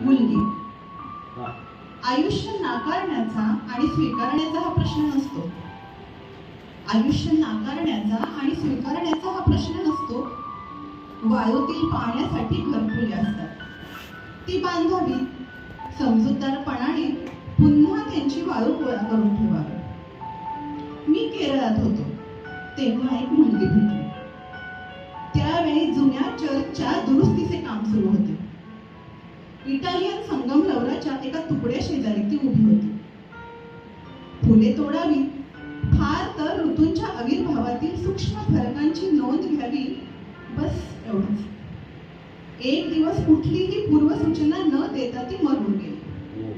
मुलगी. आयुष्य नाकारण्याचा आणि स्वीकारण्याचा हा प्रश्न नसतो. आयुष्य नाकारण्याचा आणि स्वीकारण्याचा हा प्रश्न नसतो. वाळूतील पाण्यासाठी घरकुले असतात. ती बांधावी समजूतदारपणाने पुन्हा त्यांची वाळू गोळा करून ठेवावी. मी केरळात होतो तेव्हा एक मुलगी भेटली. त्यावेळी जुन्या चर्चच्या दुरुस्तीचे काम सुरू होते. इटालियन संगमरवराच्या एका तुकड्या शेजारी ती उभी होती. फुले तोडावी फार तर ऋतूंच्या आविर्भावातील सूक्ष्म फरकांची नोंद घ्यावी बस एवढंच. एक दिवस कुठलीही पूर्वसूचना न देता ती मरून गेली.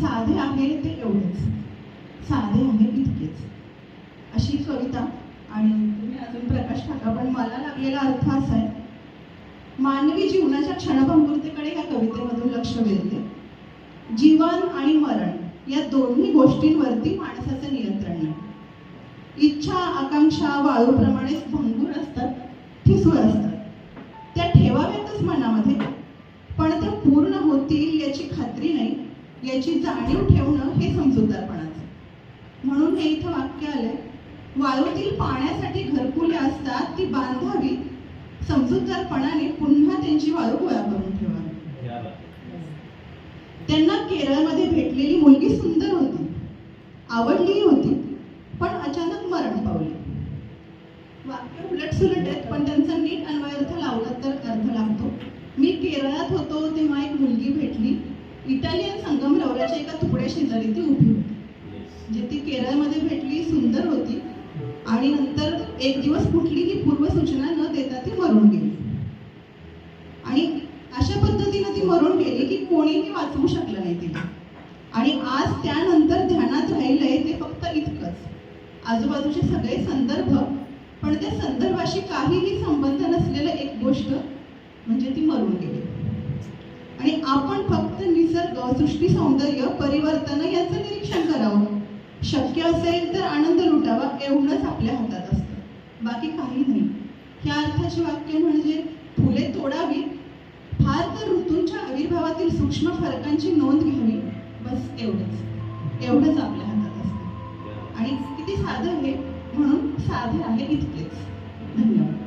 साधे आहे ते एवढेच. साधे आहे इतकेच. अशी कविता आणि तुम्ही अजून प्रकाश टाका पण मला लागलेला अर्थ असा आहे मानवी जीवनाच्या क्षणभंगुरतेकडे या कवितेमधून मिळते. जीवन आणि मरण या दोन्ही गोष्टींवरती माणसाचं नियंत्रण नाही इच्छा आकांक्षा वाळूप्रमाणेच भंगूर असतात ठिसूळ असतात. त्या ठेवाव्यातच मनामध्ये. पण त्या पूर्ण होतील याची खात्री नाही याची जाणीव ठेवणं हे समजूतदारपणाचं. म्हणून हे इथं वाक्य आलंय वाळूतील पाण्यासाठी घरकुले असतात ती बांधावी. समजूतदारपणाने पुन्हा त्यांची वाळू गोळा करून ठेवावी. केरळमध्ये भेटलेली मुलगी सुंदर होती. आवडलीही होती पण अचानक मरण पावली. वाक्य उलट सुलट आहेत पण त्यांचा नीट अन्वयर्थ लावला तर अर्थ लागतो. मी केरळात होतो तेव्हा एक मुलगी भेटली. इटालियन संगम संगमरवराच्या एका तुकड्या शेजारी ती उभी होती. जे ती केरळमध्ये भेटली सुंदर होती. आणि नंतर एक दिवस कुठलीही पूर्वसूचना न देता ती मरून गेली. आणि अशा पद्धतीनं ती मरून गेली की कोणीही वाचवू शकलं नाही. फक्त इतकंच. आजूबाजूचे सगळे संदर्भ पण त्या संदर्भाशी काहीही संबंध नसलेलं एक गोष्ट म्हणजे ती मरून गेली. आणि आपण फक्त निसर्ग सृष्टी सौंदर्य परिवर्तन याचं निरीक्षण करावं. शक्य असेल तर आनंद लुटावा एवढंच आपल्या हातात असतं. बाकी काही नाही. ह्या अर्थाचे वाक्य म्हणजे फुले तोडावी फार तर ऋतूंच्या आविर्भावातील सूक्ष्म फरकांची नोंद घ्यावी. बस एवढंच. एवढंच आपल्या साधं आहे म्हणून साधे आहे इतकेच. धन्यवाद.